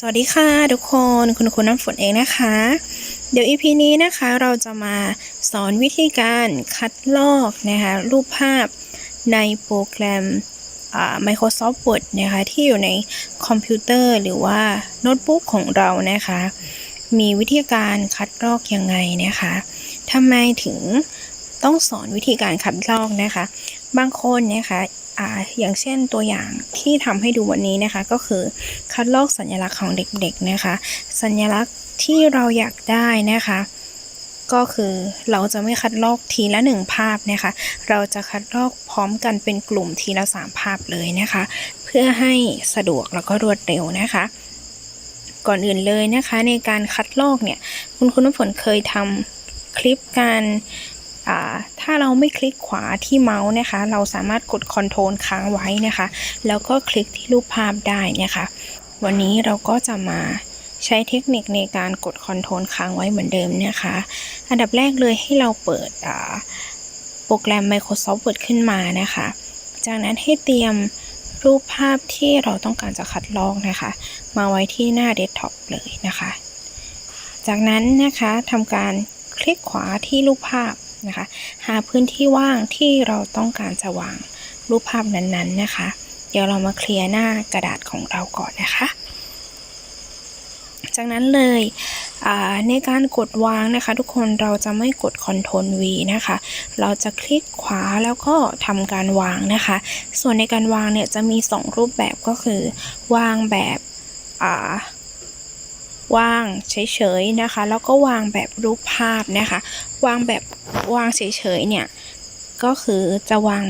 สวัสดีค่ะทุกคนคุณครูน้ำฝนเองนะคะ เดี๋ยว EP นี้นะคะเราจะมาสอนวิธีการคัดลอกนะคะรูปภาพในโปรแกรม Microsoft Word นะคะที่อยู่ในคอมพิวเตอร์หรือว่าโน้ตบุ๊กของเรานะคะ มีวิธีการคัดลอกยังไงนะคะทำไมถึงต้องสอนวิธีการคัดลอกนะคะ บางคนนะคะ อ่าอย่างเช่นตัวอย่างที่ทำให้ดูวันนี้นะคะ ก็คือคัดลอกสัญลักษณ์ของเด็กๆนะคะ สัญลักษณ์ที่เราอยากได้นะคะ ก็คือเราจะไม่คัดลอกทีละหนึ่งภาพนะคะ เราจะคัดลอกพร้อมกันเป็นกลุ่มทีละสามภาพเลยนะคะ เพื่อให้สะดวกแล้วก็รวดเร็วนะคะก่อนอื่นเลยนะคะในการคัดลอกเนี่ย คุณคุณน้ำฝนเคยทำคลิปการ ถ้าเราไม่คลิกขวาที่เมาส์นะคะ เราสามารถกดคอนโทรลค้างไว้นะคะ แล้วก็คลิกที่รูปภาพได้นะคะ วันนี้เราก็จะมาใช้เทคนิคในการกดคอนโทรลค้างไว้เหมือนเดิมนะคะ อันดับแรกเลยให้เราเปิดโปรแกรม Microsoft Word ขึ้นมานะคะ จากนั้นให้เตรียมรูปภาพที่เราต้องการจะคัดลอกนะคะ มาไว้ที่หน้าเดสก์ท็อปเลยนะคะ จากนั้นนะคะทำการคลิกขวาที่รูปภาพ นะคะ หาพื้นที่ว่างที่เราต้องการจะวางรูปภาพนั้นๆนะคะ เดี๋ยวเรามาเคลียร์หน้ากระดาษของเราก่อนนะคะ จากนั้นเลยในการกดวางนะคะ ทุกคนเราจะไม่กด Ctrl V นะคะ เราจะคลิกขวาแล้วก็ทำการวางนะคะ ส่วนในการวางเนี่ยจะมี 2 รูปแบบก็คือ วางแบบ วางเฉยๆนะคะ แล้วก็วางแบบรูปภาพนะคะ วางแบบวางเฉยๆเนี่ยก็คือจะวาง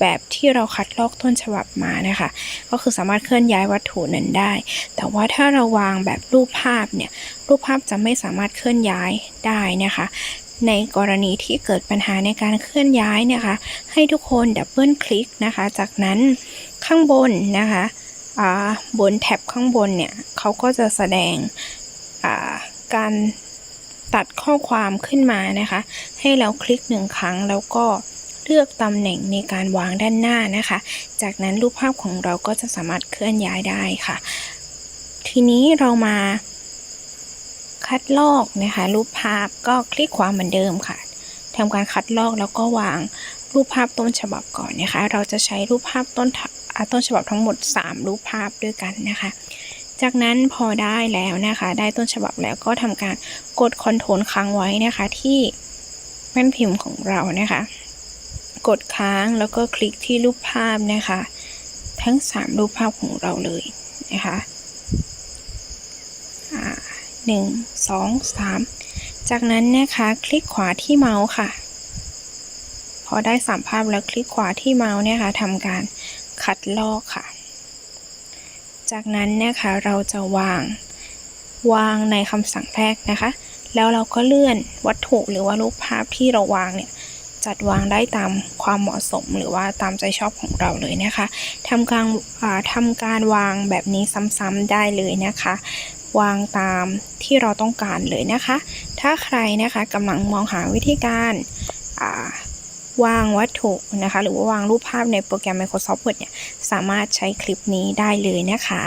แบบที่เราคัดลอกต้นฉบับมานะคะ ก็คือสามารถเคลื่อนย้ายวัตถุนั้นได้ แต่ว่าถ้าเราวางแบบรูปภาพเนี่ย รูปภาพจะไม่สามารถเคลื่อนย้ายได้นะคะ ในกรณีที่เกิดปัญหาในการเคลื่อนย้ายนะคะ ให้ทุกคนดับเบิลคลิกนะคะ จากนั้นข้างบนนะคะ บนแท็บข้างบนเนี่ยเขาก็จะแสดงการตัดข้อความขึ้นมานะคะ ให้เราคลิกหนึ่งครั้งแล้วก็เลือกตำแหน่งในการวางด้านหน้านะคะ จากนั้นรูปภาพของเราก็จะสามารถเคลื่อนย้ายได้ค่ะ ทีนี้เรามาคัดลอกนะคะ รูปภาพก็คลิกขวาเหมือนเดิมค่ะทำการคัดลอกแล้วก็วางรูปภาพต้นฉบับก่อนนะคะ เราจะใช้รูปภาพต้น ต้นฉบับทั้งหมด 3 รูปภาพด้วยกันนะคะ จากนั้นพอได้แล้วนะคะ ได้ต้นฉบับแล้วก็ทำการกดคอนโทรลค้างไว้นะคะ ที่แม่นพิมพ์ของเรานะคะ กดค้างแล้วก็คลิกที่รูปภาพนะคะ ทั้ง 3 รูปภาพของเราเลยนะคะหนึ่งสองสามจากนั้นนะคะคลิกขวาที่เมาส์ค่ะ พอได้สามภาพแล้วคลิกขวาที่เมาส์เนี่ยค่ะทำการ คัดลอกค่ะ จากนั้นนะคะเราจะวางวางในคำสั่งแรกนะคะ แล้วเราก็เลื่อนวัตถุหรือว่ารูปภาพที่เราวางเนี่ยจัดวางได้ตามความเหมาะสมหรือว่าตามใจชอบของเราเลยนะคะทำการทำการวางแบบนี้ซ้ำๆได้เลยนะคะ วางตามที่เราต้องการเลยนะคะ ถ้าใครนะคะกำลังมองหาวิธีการ วางวัตถุนะคะ หรือว่าวางรูปภาพในโปรแกรม Microsoft Word เนี่ยสามารถใช้คลิปนี้ได้เลยนะคะ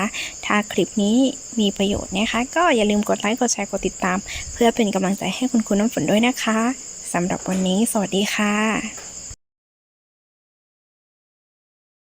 ถ้าคลิปนี้มีประโยชน์นะคะ ก็อย่าลืมกดไลค์กดแชร์กดติดตาม เพื่อเป็นกำลังใจให้คุณคุณน้ำฝนด้วยนะคะสำหรับวันนี้ สวัสดีค่ะ